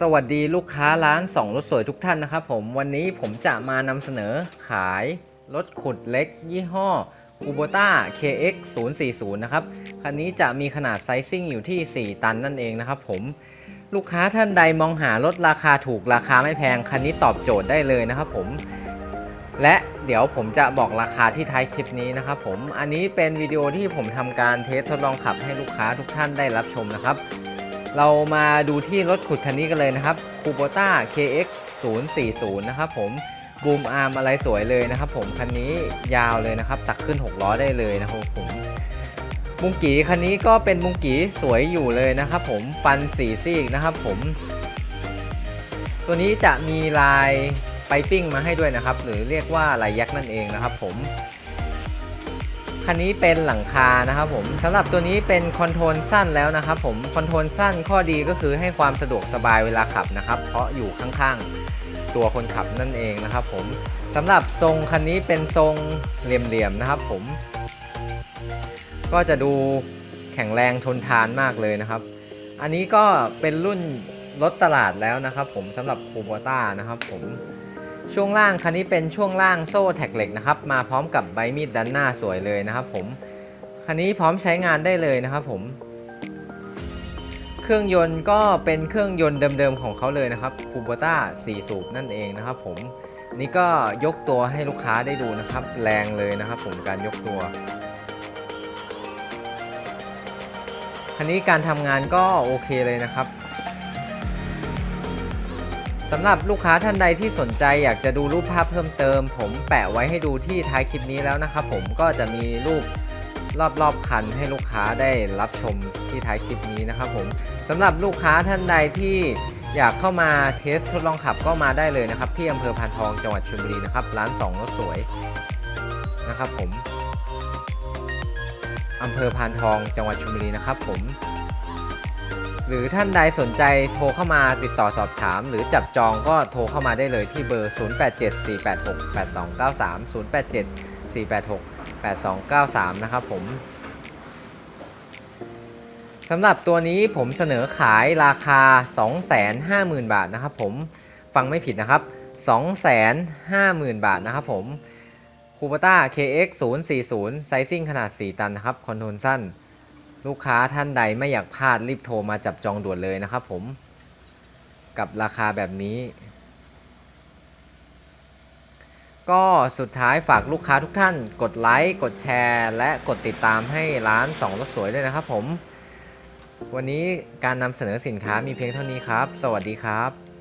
สวัสดีลูกค้าร้านสองรถสวยทุกท่านนะครับผมวันนี้ผมจะมานำเสนอขายรถขุดเล็ก ยี่ห้อ Kubota KX 040นะครับคันนี้จะมีขนาดไซซิ่งอยู่ที่ 4 ตันนั่นเองนะครับผมลูกค้าท่านใดมองหารถราคาถูกราคาไม่แพง คันนี้ตอบโจทย์ได้เลยนะครับผมและเดี๋ยวผมจะบอกราคาที่ท้ายคลิปนี้นะครับผมอันนี้เป็นวิดีโอที่ผมทำการเทสทดลองขับให้ลูกค้าทุกท่านได้รับชมนะครับ เรามาดูที่รถขุดคันนี้กันเลยนะครับ Kubota KX 040 นะครับผมบูมอาร์มอะไรสวยเลยนะครับผมคันนี้ยาวเลยนะครับ ตักขึ้น 6 ล้อได้เลยนะครับผมมุงกีคันนี้ก็เป็นมุงกีสวยอยู่เลยนะครับผมฟันสีซีกนะครับผม ตัวนี้จะมีลายไปปิ้งมาให้ด้วยนะครับ หรือเรียกว่าลายยักษ์นั่นเองนะครับผม คันนี้เป็นหลังคานะครับผมสำหรับตัวนี้เป็นคอนโทรลสั้นแล้วนะครับผมคอนโทรลสั้นข้อดีก็คือให้ความสะดวกสบายเวลาขับนะครับ เพราะอยู่ข้างๆ ตัวคนขับนั่นเองนะครับผมสำหรับทรงคันนี้เป็นทรงเหลี่ยมๆนะครับผม ก็จะดูแข็งแรงทนทานมากเลยนะครับ อันนี้ก็เป็นรุ่นรถตลาดแล้วนะครับผมสำหรับคูโบต้านะครับผม ช่วงล่างคันนี้เป็นช่วงล่างโซ่แท็กเหล็กนะครับ มาพร้อมกับใบมีดด้านหน้าสวยเลยนะครับผม คันนี้พร้อมใช้งานได้เลยนะครับผม เครื่องยนต์ก็เป็นเครื่องยนต์เดิมๆของเขาเลยนะครับคูโบต้า4สูบนั่นเองนะครับผม นี่ก็ยกตัวให้ลูกค้าได้ดูนะครับ แรงเลยนะครับผมการยกตัว คันนี้การทำงานก็โอเคเลยนะครับ สำหรับลูกค้าท่านใดที่สนใจอยากจะดูรูปภาพเพิ่มเติม ผมแปะไว้ให้ดูที่ท้ายคลิปนี้แล้วนะครับผมก็จะมีรูปรอบๆคันให้ลูกค้าได้รับชมที่ท้ายคลิปนี้นะครับผมสำหรับลูกค้าท่านใดที่อยากเข้ามาเทสทดลองขับก็มาได้เลยนะครับ ที่อำเภอพานทองจังหวัดชลบุรีนะครับร้านสองรถสวยนะครับผมอำเภอพานทองจังหวัดชลบุรีนะครับผม หรือท่านใดสนใจโทรเข้ามาติดต่อสอบถาม หรือจับจองก็โทรเข้ามาได้เลยที่เบอร์ 0874868293 0874868293 นะครับผมสำหรับตัวนี้ผมเสนอขายราคา 250,000 บาทนะครับผมฟังไม่ผิดนะครับ 250,000 บาทนะครับผม Kubota KX 040ไซซิ่งขนาด 4 ตันนะครับ คอนโทรลสั้น ลูกค้าท่านใดไม่อยากพลาดรีบโทรมาจับจองด่วนเลยนะครับผม กับราคาแบบนี้ ก็สุดท้ายฝากลูกค้าทุกท่านกดไลค์กดแชร์ และกดติดตามให้ร้าน2รถสวยด้วยนะครับผม วันนี้การนำเสนอสินค้ามีเพียงเท่านี้ครับ สวัสดีครับ